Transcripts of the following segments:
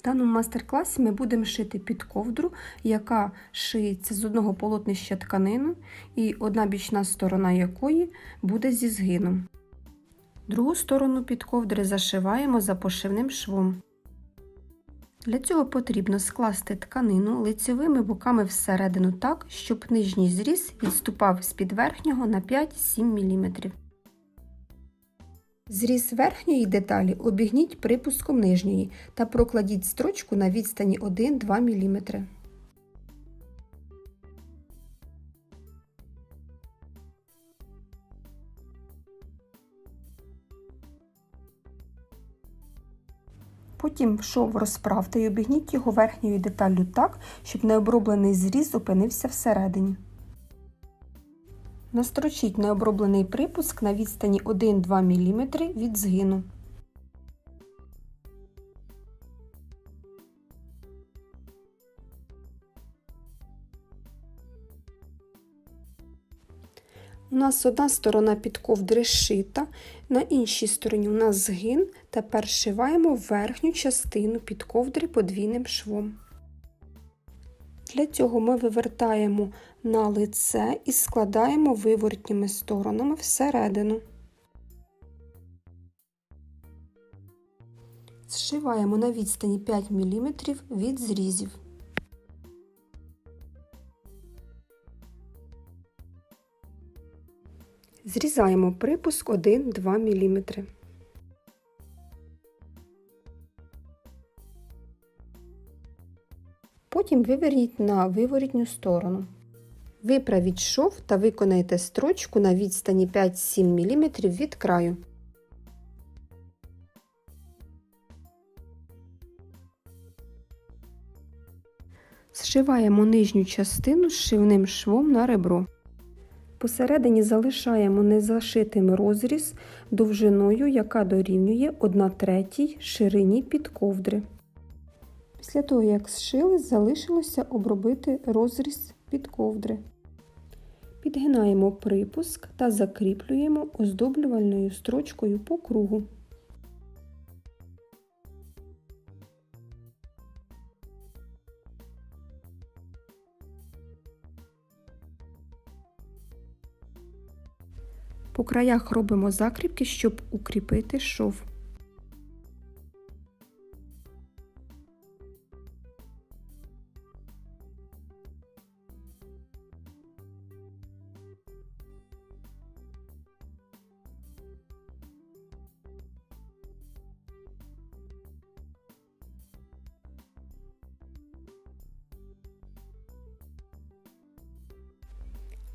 В даному майстер-класі ми будемо шити під ковдру, яка шиється з одного полотнища тканину, і одна бічна сторона якої буде зі згином. Другу сторону під ковдри зашиваємо за пошивним швом. Для цього потрібно скласти тканину лицевими боками всередину так, щоб нижній зріз відступав з-під верхнього на 5-7 мм. Зріз верхньої деталі обігніть припуском нижньої та прокладіть строчку на відстані 1-2 мм. Потім шов розправте і обігніть його верхньою деталлю так, щоб необроблений зріз опинився всередині. Настрочіть необроблений припуск на відстані 1-2 мм від згину. У нас одна сторона під ковдри шита, на іншій стороні у нас згин. Тепер шиваємо верхню частину під ковдри подвійним швом. Для цього ми вивертаємо на лице і складаємо виворотніми сторонами всередину. Зшиваємо на відстані 5 мм від зрізів. Зрізаємо припуск 1-2 мм. Потім виверніть на виворітню сторону. Виправіть шов та виконайте строчку на відстані 5-7 мм від краю. Зшиваємо нижню частину з шивним швом на ребро. Посередині залишаємо незашитим розріз довжиною, яка дорівнює 1 третій ширині під ковдри. Після того, як зшили, залишилося обробити розріз під ковдри. Підгинаємо припуск та закріплюємо оздоблювальною строчкою по кругу. По краях робимо закріпки, щоб укріпити шов.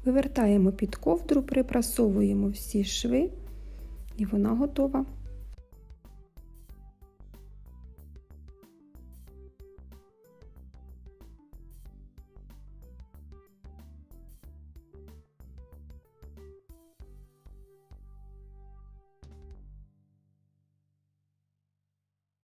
Вивертаємо під ковдру, припрасовуємо всі шви, і вона готова.